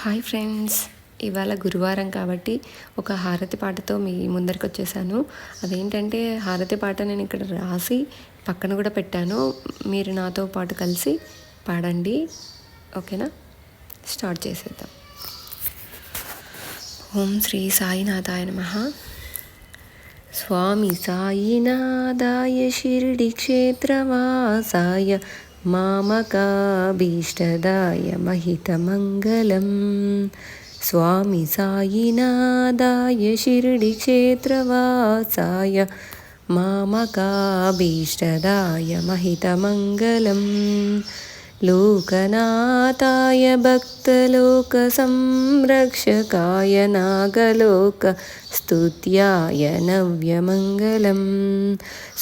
Hi friends. ఇవాళ గురువారం కాబట్టి ఒక హారతి పాటతో మీ ముందరికి వచ్చేసాను. అదేంటంటే హారతి పాట నేను ఇక్కడ రాసి పక్కన కూడా పెట్టాను. మీరు నాతో పాటు కలిసి పాడండి. ఓకేనా? స్టార్ట్ చేసేద్దాం. ఓం శ్రీ సాయినాథాయ నమ. స్వామి సాయినాథాయ షిరిడి క్షేత్రవాసాయ మామకాభీష్టదాయ మహితమంగళం స్వామి సాయినాథాయ షిరిడి క్షేత్రవాసాయ మామకాభీష్టదాయ మహితమంగళం लोकनाथाय भक्तलोकसंरक्षकाय नागलोकस्तुत्याय नव्यमङ्गलं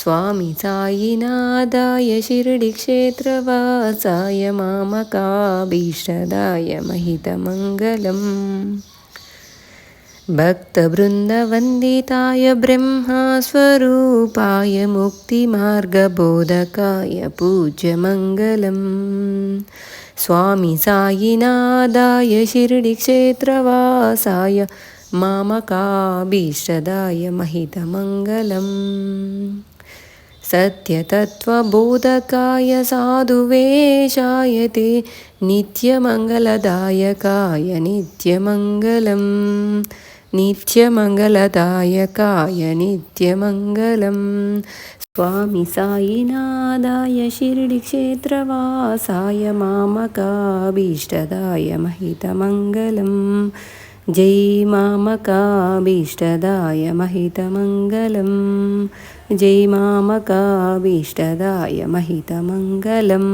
स्वामि सायिनाथाय शिरडिक्षेत्रवासाय मामकाभीष्टदाय महितमङ्गलम् भक्तवृन्दवन्दिताय ब्रह्मास्वरूपाय मुक्तिमार्गबोधकाय पूज्यमङ्गलम् स्वामि सायिनादाय शिरडिक्षेत्रवासाय मामकाभीष्टदाय महितमङ्गलम् सत्यतत्त्वबोधकाय साधुवेशाय ते नित्यमङ्गलदायकाय नित्यमङ्गलम् నిత్యమంగళదాయకాయ నిత్యమంగళం స్వామి సాయినాథాయ షిరిడి క్షేత్రవాసాయ మామకాభీష్టదాయ మహితమంగళం జై మామకాభీష్టదాయ మహితమంగళం జై మామకాభీష్టదాయ మహితమంగళం